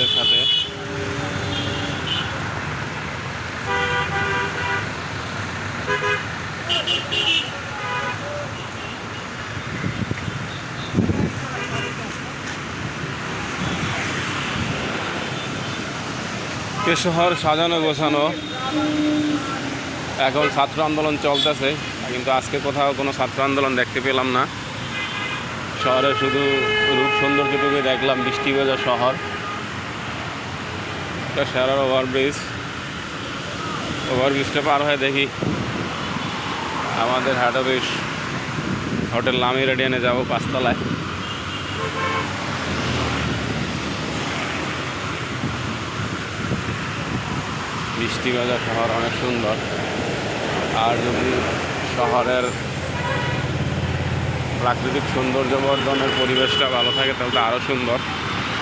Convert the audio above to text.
ফুলের সাথে। শহর সাজানো গোছানো। এখন ছাত্র আন্দোলন চলতেছে, কিন্তু আজকে কোথাও কোনো ছাত্র আন্দোলন দেখতে পেলাম না। শহরে শুধু রূপ সৌন্দর্যটুকুই দেখলাম, বৃষ্টি ভেজা শহর। এটা শেরার ওভারব্রিজ। ওভারব্রিজটা পার হয়ে দেখি। আমাদের হেড অফিস, হোটেল নামি রেডিয়ানে যাব পাঁচতলায়। বৃষ্টি ভেজা শহর অনেক সুন্দর। আর যদি শহরের প্রাকৃতিক সৌন্দর্য বর্ধনের পরিবেশটা ভালো থাকে, তাহলে আরও সুন্দর।